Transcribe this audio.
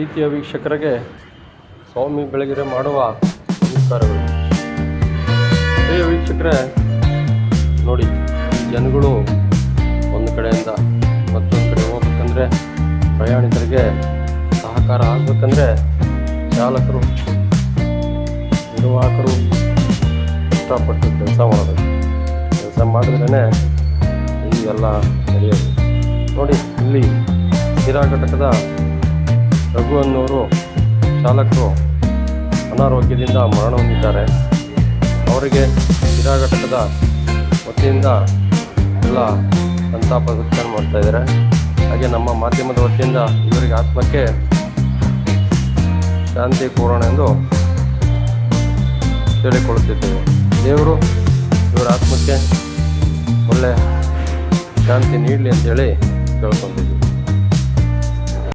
ಪ್ರೀತಿಯ ವೀಕ್ಷಕರಿಗೆ ಸ್ವಾಮಿ ಬೆಳಗೆರೆ ಮಾಡುವ ನಮಸ್ಕಾರಗಳು. ಪ್ರಿಯ ವೀಕ್ಷಕರೇ, ನೋಡಿ ಜನಗಳು ಒಂದು ಕಡೆಯಿಂದ ಮತ್ತೊಂದು ಕಡೆ ಹೋಗ್ಬೇಕಂದ್ರೆ ಪ್ರಯಾಣಿಕರಿಗೆ ಸಹಕಾರ ಆಗಬೇಕಂದ್ರೆ ಚಾಲಕರು, ನಿರ್ವಾಹಕರು ಇಷ್ಟಪಟ್ಟು ಕೆಲಸ ಮಾಡಬೇಕು. ಕೆಲಸ ಮಾಡಿದ್ರೇ ಈ ಎಲ್ಲ ನಡೆಯೋದು. ನೋಡಿ, ಇಲ್ಲಿ ಸ್ಥಿರ ಘಟಕದ ರಘು ಅನ್ನೋರು ಚಾಲಕರು ಅನಾರೋಗ್ಯದಿಂದ ಮರಣ ಹೊಂದಿದ್ದಾರೆ ಅವರಿಗೆ ಕ್ರೀಡಾ ಘಟಕದ ವತಿಯಿಂದ ಎಲ್ಲ ಸಂತಾಪ ಸೂಚನೆ ಮಾಡ್ತಾ ಇದ್ದಾರೆ. ಹಾಗೆ ನಮ್ಮ ಮಾಧ್ಯಮದ ವತಿಯಿಂದ ಇವರಿಗೆ ಆತ್ಮಕ್ಕೆ ಶಾಂತಿ ಕೋರೋಣ ಎಂದು ಹೇಳಿಕೊಳ್ಳುತ್ತಿದ್ದೇವೆ. ದೇವರು ಇವರ ಆತ್ಮಕ್ಕೆ ಒಳ್ಳೆ ಶಾಂತಿ ನೀಡಲಿ ಅಂತೇಳಿ ಕೇಳ್ಕೊತಿದ್ವಿ